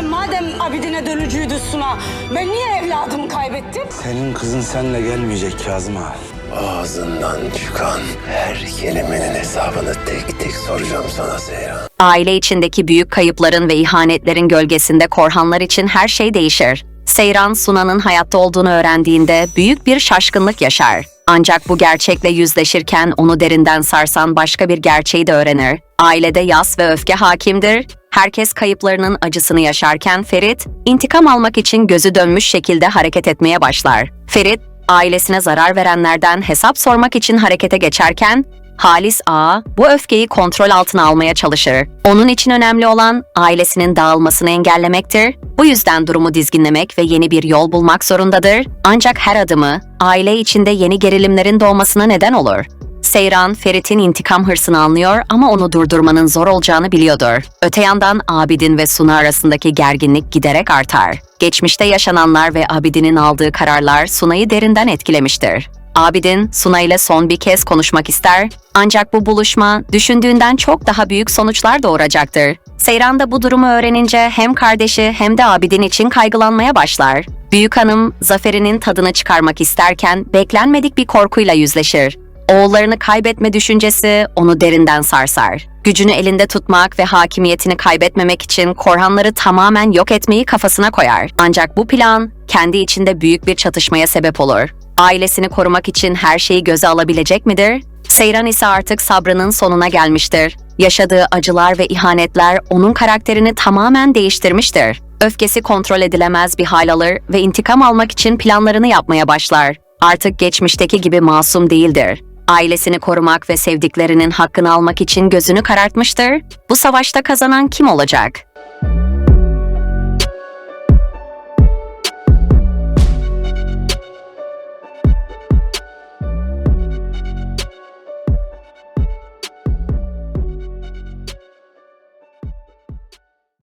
Hem madem Abidin'e dönücüydü Suna, ben niye evladımı kaybettim? Senin kızın seninle gelmeyecek Kazım ağa. Ağzından çıkan her kelimenin hesabını tek tek soracağım sana Seyran. Aile içindeki büyük kayıpların ve ihanetlerin gölgesinde Korhanlar için her şey değişir. Seyran Suna'nın hayatta olduğunu öğrendiğinde büyük bir şaşkınlık yaşar. Ancak bu gerçekle yüzleşirken onu derinden sarsan başka bir gerçeği de öğrenir. Ailede yas ve öfke hakimdir. Herkes kayıplarının acısını yaşarken Ferit, intikam almak için gözü dönmüş şekilde hareket etmeye başlar. Ferit, ailesine zarar verenlerden hesap sormak için harekete geçerken Halis Ağa bu öfkeyi kontrol altına almaya çalışır. Onun için önemli olan ailesinin dağılmasını engellemektir. Bu yüzden durumu dizginlemek ve yeni bir yol bulmak zorundadır. Ancak her adımı aile içinde yeni gerilimlerin doğmasına neden olur. Seyran, Ferit'in intikam hırsını anlıyor ama onu durdurmanın zor olacağını biliyordur. Öte yandan Abidin ve Suna arasındaki gerginlik giderek artar. Geçmişte yaşananlar ve Abidin'in aldığı kararlar Suna'yı derinden etkilemiştir. Abidin, Suna ile son bir kez konuşmak ister ancak bu buluşma düşündüğünden çok daha büyük sonuçlar doğuracaktır. Seyran da bu durumu öğrenince hem kardeşi hem de Abidin için kaygılanmaya başlar. Büyük hanım, zaferinin tadını çıkarmak isterken beklenmedik bir korkuyla yüzleşir. Oğullarını kaybetme düşüncesi onu derinden sarsar. Gücünü elinde tutmak ve hakimiyetini kaybetmemek için Korhanları tamamen yok etmeyi kafasına koyar. Ancak bu plan kendi içinde büyük bir çatışmaya sebep olur. Ailesini korumak için her şeyi göze alabilecek midir? Seyran ise artık sabrının sonuna gelmiştir. Yaşadığı acılar ve ihanetler onun karakterini tamamen değiştirmiştir. Öfkesi kontrol edilemez bir hal alır ve intikam almak için planlarını yapmaya başlar. Artık geçmişteki gibi masum değildir. Ailesini korumak ve sevdiklerinin hakkını almak için gözünü karartmıştır. Bu savaşta kazanan kim olacak?